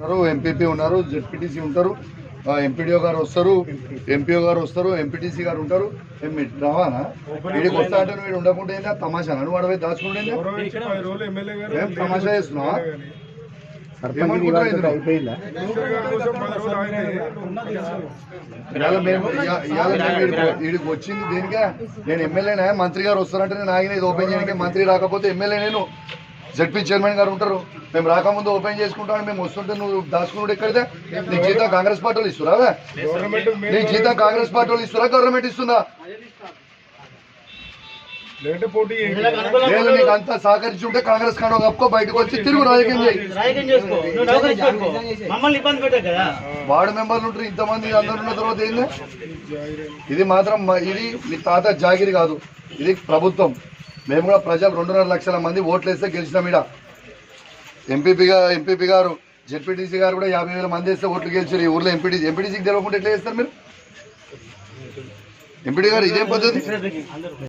ఉన్నారు ఎంపీపీ ఉన్నారు జెడ్పీటీసీ ఉంటారు ఎంపీడీఓ గారు వస్తారు ఎంపీఓ గారు వస్తారు ఎంపీటీసీ గారు ఉంటారు. రావానా వీడికి వస్తా అంటే వీడు ఉండకుంటే ఏందా? తమాషా నువ్వు అడవి దాచుకుంటే ఏం తమాషా చేస్తున్నావా? వీడికి వచ్చింది దేనికే? నేను ఎమ్మెల్యేనా మంత్రి గారు వస్తారంటే నేను ఆగిన ఇది ఓపెన్ చేయడానికి మంత్రి రాకపోతే ఎమ్మెల్యే నేను. జడ్పీ చైర్మన్ గారు ఉంటారు. మేము రాకముందు ఓపెన్ చేసుకుంటాను మేము వస్తుంటే నువ్వు దాచుకున్నాడు ఎక్కడితే నీ జీతం కాంగ్రెస్ పార్టీ వాళ్ళు ఇస్తురా నీ జీతం కాంగ్రెస్ పార్టీ వాళ్ళు ఇస్తురా గవర్నమెంట్ ఇస్తుందా. లేదు నీకు అంతా సహకరించి ఉంటే కాంగ్రెస్ కాడ కప్పుకో బయటకు వచ్చి తిరుగు రాజకీయం చేయి. వార్డు మెంబర్లు ఉంటారు ఇంతమంది అందరు ఉన్న తర్వాత ఏంది? ఇది మాత్రం ఇది మీ తాత జాగిరి కాదు. ఇది ప్రభుత్వం. మేము కూడా ప్రజలు రెండున్నర లక్షల మంది ఓట్లు వేస్తే గెలిచినాం ఇడ. ఎంపీపీగా ఎంపీపీ గారు జెడ్పీటీసీ గారు కూడా యాభై వేల మంది వేస్తే ఓట్లు గెలిచారు ఈ ఊర్లో ఎంపీటీసీ ఎంపీటీసీకి తెలియకుండా ఎట్లా చేస్తారు మీరు? ఎంపీటీ గారు ఇదేం పద్ధతి?